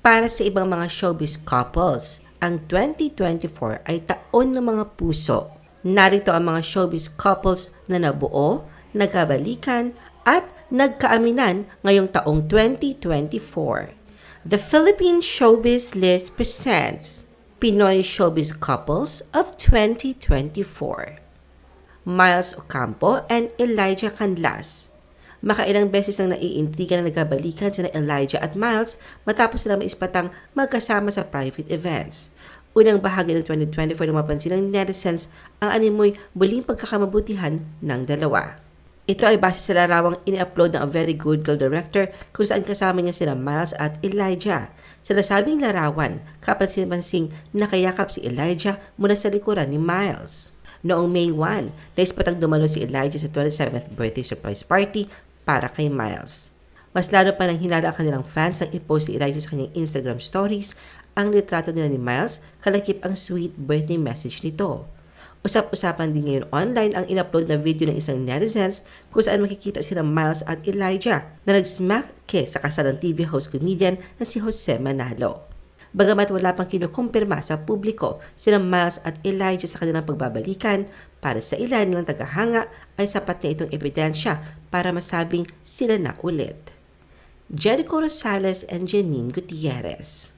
Para sa ibang mga showbiz couples, ang 2024 ay taon ng mga puso. Narito ang mga showbiz couples na nabuo, nagkabalikan, at nagkaaminan ngayong taong 2024. The Philippine Showbiz List presents Pinoy Showbiz Couples of 2024. Miles Ocampo and Elijah Canlas. Makailang beses nang naiintriga na nagkabalikan sina Elijah at Miles matapos sila maispatang magkasama sa private events. Unang bahagi ng 2024 na mapansin ng netizens ang animoy muling pagkakamabutihan ng dalawa. Ito ay base sa larawang ini-upload ng A Very Good Girl Director kung saan kasama niya sila Miles at Elijah. Sa nasabing larawan, kapansin-pansing nakayakap si Elijah mula sa likuran ni Miles. Noong May 1, naispatang dumalo si Elijah sa 27th birthday surprise party para kay Miles. Mas lalo pa nang hinala ang kanilang fans nang i-post si Elijah sa kanyang Instagram stories ang litrato nila ni Miles, kalakip ang sweet birthday message nito. Usap-usapan din ngayon online ang in-upload na video ng isang netizens kung saan makikita sila Miles at Elijah na nag-smack kiss sa kasalang TV host comedian na si Jose Manalo. Bagamat wala pang kinukumpirma sa publiko sila Miles at Elijah sa kanilang pagbabalikan, para sa ilan nilang tagahanga ay sapat na itong ebidensya para masabing sila na ulit. Jericho Rosales and Janine Gutierrez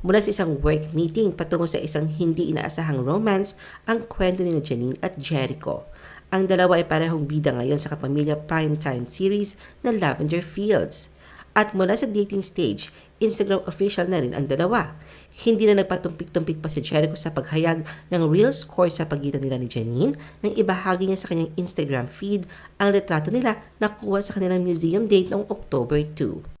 Mula sa isang work meeting patungo sa isang hindi inaasahang romance ang kwento ni Janine at Jericho. Ang dalawa ay parehong bida ngayon sa kapamilya primetime series na Lavender Fields. At mula sa dating stage, Instagram official na rin ang dalawa. Hindi na nagpatumpik-tumpik pa si Jericho sa paghayag ng real score sa pagitan nila ni Janine nang ibahagi niya sa kanyang Instagram feed ang retrato nila na kuha sa kanilang museum date noong October 2.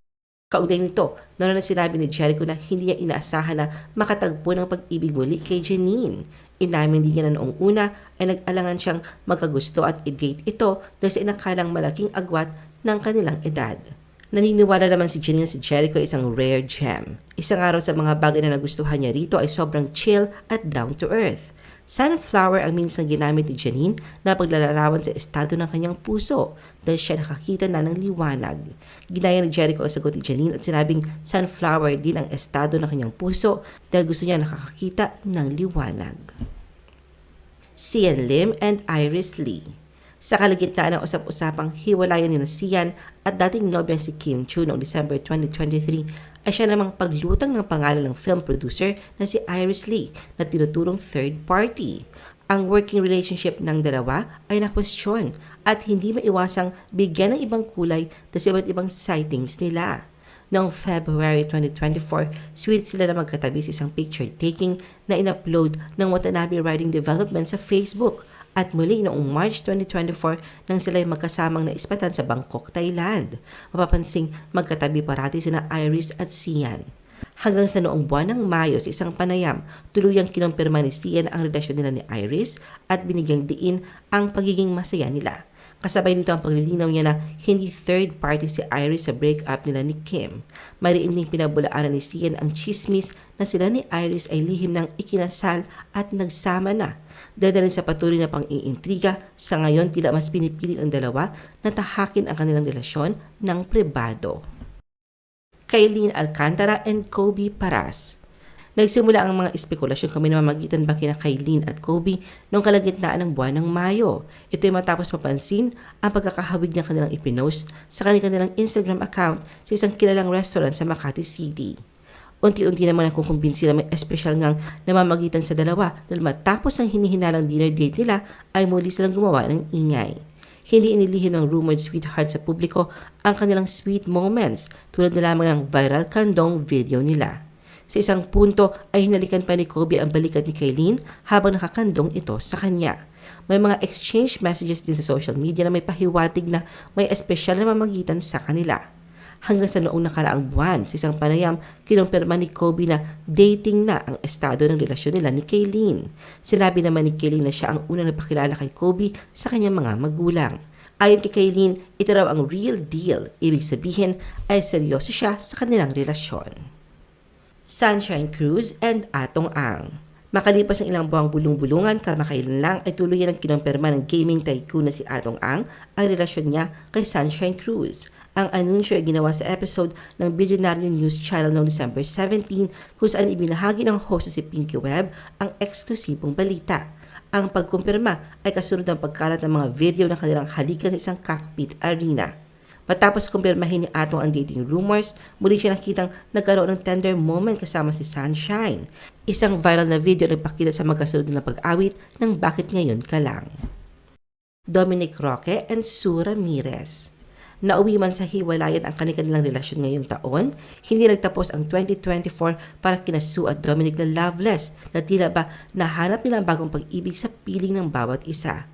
Kaugnay nito, naroon na sinabi ni Jericho na hindi niya inaasahan na makatagpo ng pag-ibig muli kay Janine. Inamin din niya na noong una ay nag-alangan siyang magkagusto at i-date ito dahil sa inakalang malaking agwat ng kanilang edad. Naniniwala naman si Janine si Jericho isang rare gem. Isang araw sa mga bagay na nagustuhan niya rito ay sobrang chill at down to earth. Sunflower ang minsang ginamit ni Janine na paglalarawan sa estado ng kanyang puso dahil siya nakakita na ng liwanag. Ginaya ni Jericho ang sagot ni Janine at sinabing sunflower din ang estado ng kanyang puso dahil gusto niya nakakakita ng liwanag. Sian Lim and Iris Lee sa kalagitnaan ng usap-usapang hiwalayan ni Sian at dating nobya si Kim Chu noong December 2023 ay siya namang paglutang ng pangalan ng film producer na si Iris Lee na tinuturong third party. Ang working relationship ng dalawa ay na-question at hindi maiwasang bigyan ng ibang kulay sa iba't ibang sightings nila. Noong February 2024, sweet sila na magkatabi sa isang picture taking na in-upload ng Watanabe Riding Development sa Facebook at muli noong March 2024 nang sila'y magkasamang naispatan sa Bangkok, Thailand. Mapapansing magkatabi parati sina Iris at Sian. Hanggang sa noong buwan ng Mayo sa isang panayam, tuluyang kinumpirma ni Sian ang relasyon nila ni Iris at binigyang diin ang pagiging masaya nila. Kasabay nito ang paglilinaw niya na hindi third party si Iris sa breakup nila ni Kim. Mariin ding pinabulaanan ni Sian ang chismis na sila ni Iris ay lihim ng ikinasal at nagsama na. Dahil sa patuloy na pang-iintriga, sa ngayon tila mas pinipili ang dalawa na tahakin ang kanilang relasyon ng pribado. Kailin Alcantara and Kobe Paras Nagsimula ang mga espekulasyon kami na mamagitan ba kina Kailin at Kobe noong kalagitnaan ng buwan ng Mayo. Ito ay matapos mapansin ang pagkakahawig ng kanilang ipinost sa kanilang Instagram account sa isang kilalang restaurant sa Makati City. Unti-unti naman ako kumbinsi na may espesyal ngang namamagitan sa dalawa dahil matapos ang hinihinalang dinner date nila ay muli silang gumawa ng ingay. Hindi inilihim ng rumored sweetheart sa publiko ang kanilang sweet moments tulad na lamang ng viral kandong video nila. Sa isang punto ay hinalikan pa ni Kobe ang balikat ni Kaylin habang nakakandong ito sa kanya. May mga exchange messages din sa social media na may pahiwatig na may espesyal na mamagitan sa kanila. Hanggang sa noong nakaraang buwan, sa isang panayam, kinumpirma ni Kobe na dating na ang estado ng relasyon nila ni Kaylin. Sinabi naman ni Kaylin na siya ang unang napakilala kay Kobe sa kanyang mga magulang. Ayon kay Kaylin, ito raw ang real deal. Ibig sabihin ay seryoso siya sa kanilang relasyon. Sunshine Cruz and Atong Ang. Makalipas ang ilang buwang bulong-bulungan, kamakailan lang ay tuloy ang kinumpirma ng gaming tycoon na si Atong Ang ang relasyon niya kay Sunshine Cruz. Ang anunsyo ay ginawa sa episode ng Billionaire News Channel noong December 17 kung saan ibinahagi ng host na si Pinky Webb ang eksklusibong balita. Ang pagkumpirma ay kasunod ng pagkalat ng mga video ng kanilang halikan sa isang cockpit arena. Matapos kumpirmahin ni Atong ang dating rumors, muli siya nakitang nagkaroon ng tender moment kasama si Sunshine. Isang viral na video na nagpakita sa magkasunod na pag-awit ng Bakit Ngayon Ka Lang. Dominic Roque and Sue Ramirez. Nauwi man sa hiwalayan ang kanilang relasyon ngayong taon, hindi nagtapos ang 2024 para kina Sue at Dominic na loveless na tila ba nahanap nila ang bagong pag-ibig sa piling ng bawat isa.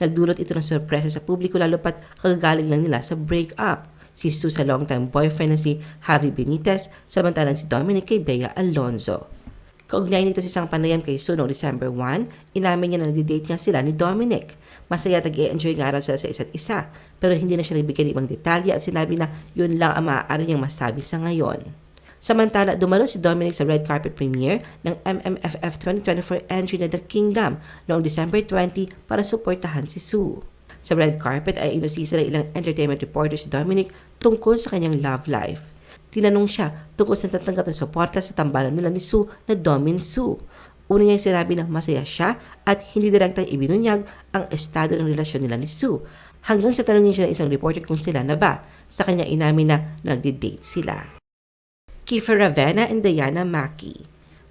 Nagdulot ito ng sorpresa sa publiko lalo pat kagagaling lang nila sa breakup. Si Sue sa long-time boyfriend na si Javi Benitez, samantalang si Dominic kay Bea Alonzo. Kaugnay nito sa isang panayam kay Sue noong December 1, inamin niya na nagdi-date nga sila ni Dominic. Masaya at enjoy nga raw sila sa isa't isa, pero hindi na siya nagbigay ng ibang detalye at sinabi na yun lang ang maaari niyang masabi sa ngayon. Samantala, dumalo si Dominic sa red carpet premiere ng MMFF 2024 entry na The Kingdom noong December 20 para suportahan si Sue. Sa red carpet ay inusisa ng ilang entertainment reporter si Dominic tungkol sa kanyang love life. Tinanong siya tungkol sa tatanggap ng suporta sa tambalan nila ni Sue na Domin Sue. Una niyang sinabi na masaya siya at hindi direktang ibinunyag ang estado ng relasyon nila ni Sue. Hanggang sa tanongin siya ng isang reporter kung sila na ba, sa kanya inamin na nagdi-date sila. Kiefer Ravenna and Diana Mackey.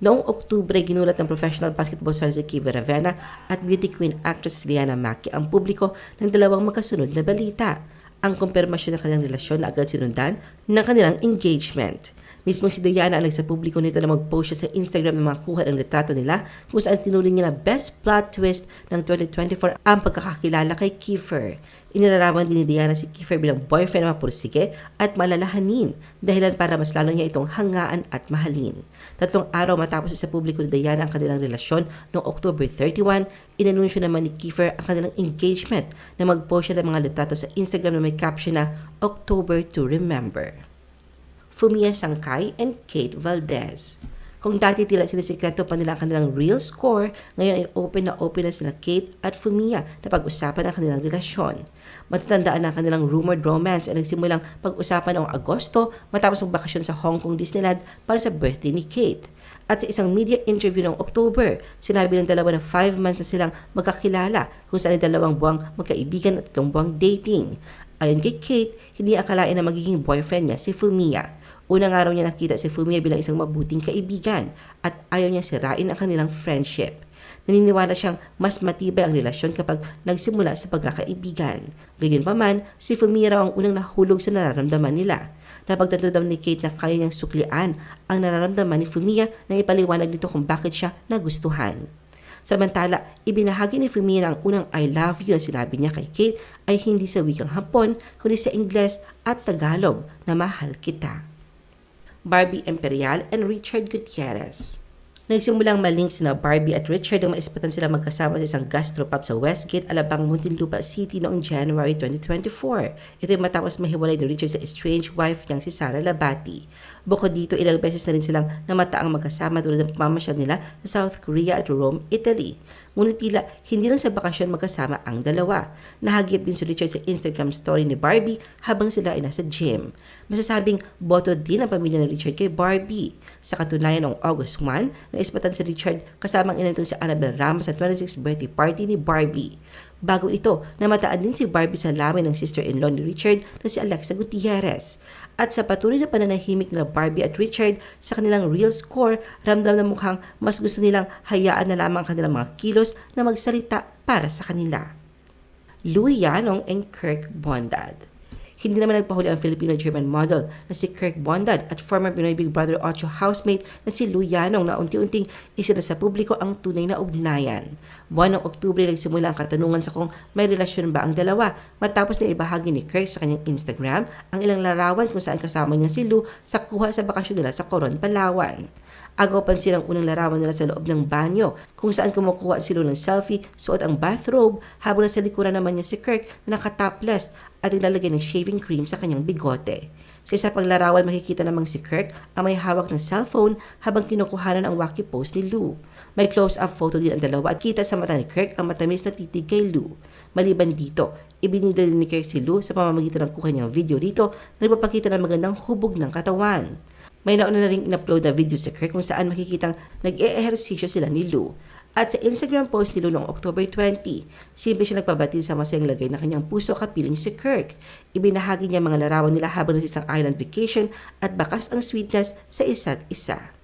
Noong Oktubre, ginulat ng professional basketball star si Kiefer Ravenna at beauty queen actress si Diana Mackey ang publiko ng dalawang magkasunod na balita. Ang kumpirmasyon ng kanilang relasyon na agad sinundan ng kanilang engagement. Mismo si Diana ang sa publiko nito na mag-post siya sa Instagram ng mga kuha ng litrato nila kung saan tinuring niya na best plot twist ng 2024 ang pagkakakilala kay Kiefer. Inilarawan din ni Diana si Kiefer bilang boyfriend na mapursige at malalahanin dahilan para mas lalo niya itong hangaan at mahalin. Tatlong araw matapos sa publiko ni Diana ang kanilang relasyon noong October 31, inanunsyo naman ni Kiefer ang kanilang engagement na mag-post siya ng mga litrato sa Instagram na may caption na October to Remember. Fumia Sangkay and Kate Valdez. Kung dati tila sinisikreto pa nila ang kanilang real score, ngayon ay open na open na sila Kate at Fumia na pag-usapan ang kanilang relasyon. Matatandaan na ang kanilang rumored romance ay nagsimulang pag-usapan noong Agosto matapos ang bakasyon sa Hong Kong Disneyland para sa birthday ni Kate. At sa isang media interview noong October, sinabi ng dalawa na 5 months na silang magkakilala kung saan ay dalawang buwang magkaibigan at tatlong buwang dating. Ayon kay Kate, hindi akalain na magiging boyfriend niya si Fumia. Unang araw niya nakita si Fumia bilang isang mabuting kaibigan at ayaw niya sirain ang kanilang friendship. Naniniwala siyang mas matibay ang relasyon kapag nagsimula sa pagkakaibigan. Gayunpaman, si Fumia raw ang unang nahulog sa nararamdaman nila. Napagtanto daw ni Kate na kaya niyang suklian ang nararamdaman ni Fumia na ipaliwanag nito kung bakit siya nagustuhan. Samantala, ibinahagi ni Fumia na ang unang I love you na sinabi niya kay Kate ay hindi sa wikang Hapon, kundi sa Ingles at Tagalog na mahal kita. Barbie Imperial and Richard Gutierrez. Nagsimulang malink sina Barbie at Richard nang maispatan sila magkasama sa isang gastropub sa Westgate, Alabang, Muntinlupa City noong January 2024. Ito ay matapos mahiwalay ni Richard sa estranged wife niyang si Sara Labati. Bukod dito, ilang beses na rin silang namataang magkasama tulad ng pamamasyal nila sa South Korea at Rome, Italy. Ngunit tila hindi lang sa bakasyon magkasama ang dalawa. Nahagip din si Richard sa Instagram story ni Barbie habang sila ay nasa gym. Masasabing boto din ang pamilya ni Richard kay Barbie. Sa katunayan noong August 1, naispatan si Richard kasamang inatong si Annabel Ramos sa 26th birthday party ni Barbie. Bago ito, namataan din si Barbie sa lamin ng sister-in-law ni Richard na si Alexa Gutierrez. At sa patuloy na pananahimik nila Barbie at Richard sa kanilang real score, ramdam na mukhang mas gusto nilang hayaan na lamang kanilang mga kilos na magsalita para sa kanila. Louis Yanong and Kirk Bondad hindi naman nagpahuli ang Filipino-German model na si Kirk Bondad at former Pinoy Big Brother 8 housemate na si Lou Yanong na unti-unting isila sa publiko ang tunay na ugnayan. Buwan ng Oktubre nagsimula ang katanungan sa kung may relasyon ba ang dalawa matapos na ibahagi ni Kirk sa kanyang Instagram ang ilang larawan kung saan kasama niya si Lou sa kuha sa bakasyon nila sa Coron, Palawan. Agaw pansin ang unang larawan nila sa loob ng banyo kung saan kumukuha sila ng selfie, suot ang bathrobe habang nasa likuran naman niya si Kirk na nakatopless at nilalagay ng shaving cream sa kanyang bigote. Sa isa pang larawan makikita namang si Kirk ang may hawak ng cellphone habang kinukuhanan ang wacky pose ni Lou. May close-up photo din ang dalawa at kita sa mata ni Kirk ang matamis na titig kay Lou. Maliban dito, ibinida din ni Kirk si Lou sa pamamagitan ng kuha niyang video rito na nagpapakita ng magandang hubog ng katawan. May nauna na rin in-upload na video sa Kirk kung saan makikitang nag-e-ehersisyo sila ni Lou. At sa Instagram post ni Lou noong October 20, simple siya nagpabatid sa masayang lagay na kanyang puso kapiling si Kirk. Ibinahagi niya mga larawan nila habang nasa isang island vacation at bakas ang sweetness sa isa't isa.